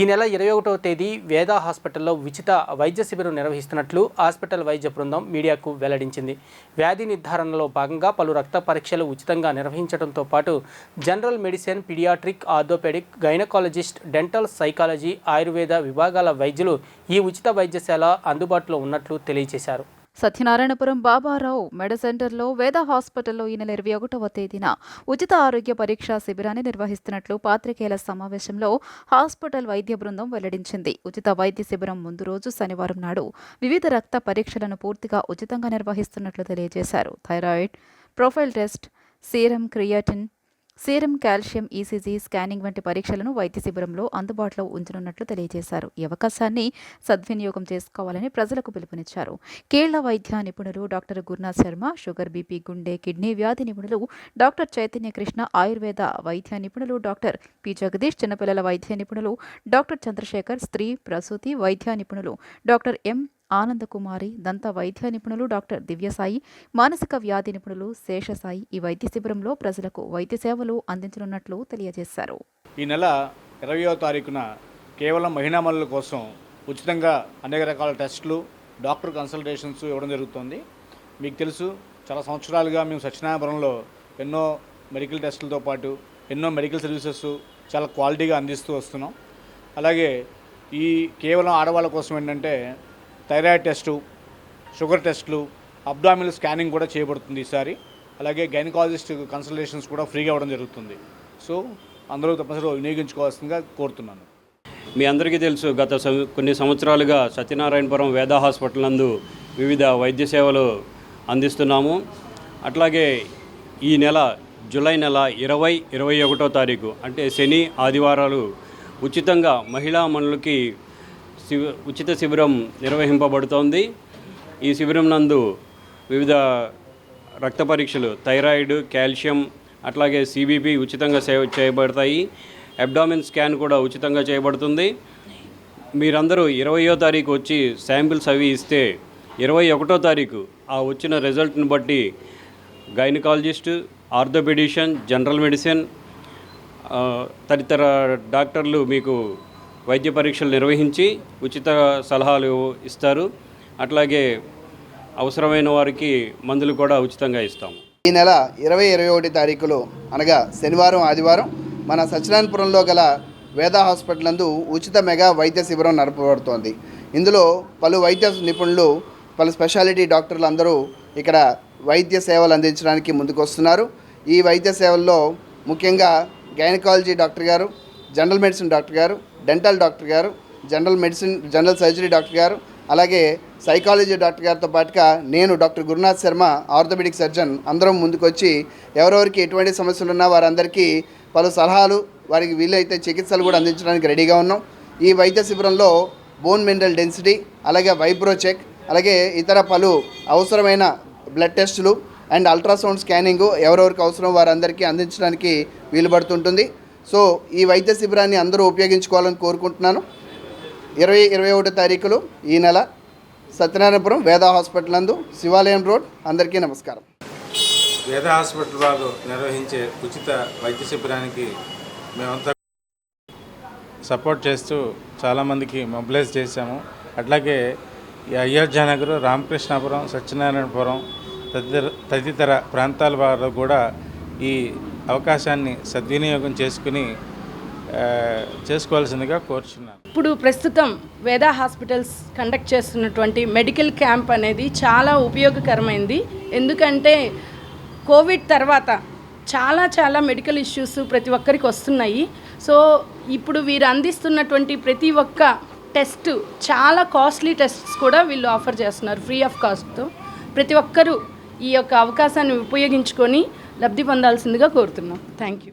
ఈ నెల ఇరవై ఒకటవ తేదీ వేద హాస్పిటల్లో ఉచిత వైద్య శిబిరం నిర్వహిస్తున్నట్లు హాస్పిటల్ వైద్య బృందం మీడియాకు వెల్లడించింది. వ్యాధి నిర్ధారణలో భాగంగా పలు రక్త పరీక్షలు ఉచితంగా నిర్వహించడంతో పాటు general medicine paediatric orthopaedic gynaecologist dental psychology Ayurveda విభాగాల వైద్యులు ఈ ఉచిత వైద్యశాల అందుబాటులో ఉన్నట్లు తెలియజేశారు. సత్యనారాయణపురం బాబారావు మెడ సెంటర్లో వేద హాస్పిటల్లో ఈ నెల ఇరవై ఒకటవ తేదీన ఉచిత ఆరోగ్య పరీక్షా శిబిరాన్ని నిర్వహిస్తున్నట్లు పాత్రికేయుల సమావేశంలో హాస్పిటల్ వైద్య బృందం వెల్లడించింది. ఉచిత వైద్య శిబిరం ముందు రోజు శనివారం నాడు వివిధ రక్త పరీక్షలను పూర్తిగా ఉచితంగా నిర్వహిస్తున్నట్లు తెలియజేశారు. Thyroid profile test serum creatinine serum calcium ECG scanning వంటి పరీక్షలను వైద్య శిబిరంలో అందుబాటులో ఉంచనున్నట్లు తెలియజేశారు. ఈ అవకాశాన్ని సద్వినియోగం చేసుకోవాలని ప్రజలకు పిలుపునిచ్చారు. కీళ్ళ వైద్య నిపుణులు doctor Gurunath Sharma sugar BP గుండె కిడ్నీ వ్యాధి నిపుణులు డాక్టర్ చైతన్య కృష్ణ ఆయుర్వేద వైద్య నిపుణులు డాక్టర్ పి. జగదీష్ చిన్నపిల్లల వైద్య నిపుణులు డాక్టర్ చంద్రశేఖర్ స్త్రీ ప్రసూతి వైద్య నిపుణులు డాక్టర్ ఎం. ఆనందకుమారి దంత వైద్య నిపుణులు డాక్టర్ దివ్యసాయి మానసిక వ్యాధి నిపుణులు శేషసాయి ఈ వైద్య శిబిరంలో ప్రజలకు వైద్య సేవలు అందించనున్నట్లు తెలియజేశారు. ఈ నెల ఇరవయో తారీఖున కేవలం మహిళామనుల కోసం ఉచితంగా అనేక రకాల టెస్టులు డాక్టర్ కన్సల్టేషన్స్ ఇవ్వడం జరుగుతుంది. మీకు తెలుసు చాలా సంవత్సరాలుగా మేము సత్యనారాయణపురంలో ఎన్నో మెడికల్ టెస్టులతో పాటు ఎన్నో మెడికల్ సర్వీసెస్ చాలా క్వాలిటీగా అందిస్తూ వస్తున్నాం. అలాగే ఈ కేవలం ఆడవాళ్ళ కోసం ఏంటంటే థైరాయిడ్ టెస్టు షుగర్ టెస్టులు అబ్డామినల్ స్కానింగ్ కూడా చేయబడుతుంది ఈసారి. అలాగే గైనకాలజిస్ట్ కన్సల్టేషన్స్ కూడా ఫ్రీగా ఇవ్వడం జరుగుతుంది. సో అందరూ తప్పనిసరిగా వినియోగించుకోవాల్సిందిగా కోరుతున్నాను. మీ అందరికీ తెలుసు గత కొన్ని సంవత్సరాలుగా సత్యనారాయణపురం వేద హాస్పిటల్ నందు వివిధ వైద్య సేవలు అందిస్తున్నాము. అట్లాగే ఈ నెల జూలై నెల ఇరవై ఇరవై ఒకటో తారీఖు అంటే శని ఆదివారాలు ఉచితంగా మహిళా మనులకి ఉచిత శిబిరం నిర్వహింపబడుతోంది. ఈ శిబిరం నందు వివిధ రక్త పరీక్షలు థైరాయిడ్ కాల్షియం అట్లాగే సిబిపి ఉచితంగా సేవ చేయబడతాయి. అబ్డామిన్ స్కాన్ కూడా ఉచితంగా చేయబడుతుంది. మీరందరూ ఇరవయో తారీఖు వచ్చి శాంపిల్స్ అవి ఇస్తే ఇరవై ఒకటో తారీఖు ఆ వచ్చిన రిజల్ట్ని బట్టి గైనకాలజిస్ట్ ఆర్థోపెడిషియన్ జనరల్ మెడిసిన్ తదితర డాక్టర్లు మీకు వైద్య పరీక్షలు నిర్వహించి ఉచిత సలహాలు ఇస్తారు. అట్లాగే అవసరమైన వారికి మందులు కూడా ఉచితంగా ఇస్తాము. ఈ నెల ఇరవై ఇరవై ఒకటి తారీఖులో అనగా శనివారం ఆదివారం మన సత్యనారాయణపురంలో గల వేద హాస్పిటల్ నందు ఉచిత మెగా వైద్య శిబిరం నడపబడుతోంది. ఇందులో పలు వైద్య నిపుణులు పలు స్పెషాలిటీ డాక్టర్లు అందరూ ఇక్కడ వైద్య సేవలు అందించడానికి ముందుకు వస్తున్నారు ఈ వైద్య సేవల్లో ముఖ్యంగా గైనకాలజీ డాక్టర్ గారు జనరల్ మెడిసిన్ డాక్టర్ గారు డెంటల్ డాక్టర్ గారు general medicine general surgery doctor గారు అలాగే సైకాలజీ డాక్టర్ గారితో పాటుగా నేను doctor Gurunath Sharma orthopaedic surgeon అందరం ముందుకొచ్చి ఎవరెవరికి ఎటువంటి సమస్యలు ఉన్నా వారందరికీ పలు సలహాలు వారికి వీలైతే చికిత్సలు కూడా అందించడానికి రెడీగా ఉన్నాం. ఈ వైద్య శిబిరంలో బోన్ మినరల్ డెన్సిటీ అలాగే వైబ్రో చెక్ అలాగే ఇతర పలు అవసరమైన బ్లడ్ టెస్టులు అండ్ అల్ట్రాసౌండ్ స్కానింగ్ ఎవరెవరికి అవసరం వారందరికీ అందించడానికి వీలు పడుతుంటుంది సో ఈ వైద్య శిబిరాన్ని అందరూ ఉపయోగించుకోవాలని కోరుకుంటున్నాను. ఇరవై ఇరవై ఒకటో తారీఖులు ఈ నెల సత్యనారాయణపురం వేద హాస్పిటల్ నందు శివాలయం రోడ్ అందరికీ నమస్కారం. వేద హాస్పిటల్ వారు నిర్వహించే ఉచిత వైద్య శిబిరానికి మేమంతా సపోర్ట్ చేస్తూ చాలామందికి మొబిలైజ్ చేశాము. అట్లాగే ఈ రామకృష్ణాపురం సత్యనారాయణపురం తదితర తదితర ప్రాంతాల వారు కూడా ఈ అవకాశాన్ని సద్వినియోగం చేసుకుని చేసుకోవాల్సిందిగా కోరుచున్నాను. ఇప్పుడు ప్రస్తుతం వేదా హాస్పిటల్స్ కండక్ట్ చేస్తున్నటువంటి మెడికల్ క్యాంప్ అనేది చాలా ఉపయోగకరమైంది. ఎందుకంటే కోవిడ్ తర్వాత చాలా చాలా మెడికల్ ఇష్యూస్ ప్రతి ఒక్కరికి వస్తున్నాయి. సో ఇప్పుడు వీరు అందిస్తున్నటువంటి ప్రతి ఒక్క టెస్ట్ చాలా కాస్ట్లీ టెస్ట్స్ కూడా వీళ్ళు ఆఫర్ చేస్తున్నారు ఫ్రీ ఆఫ్ కాస్ట్తో. ప్రతి ఒక్కరూ ఈ యొక్క అవకాశాన్ని ఉపయోగించుకొని లబ్ధి పొందాల్సిందిగా కోరుతున్నాం. Thank you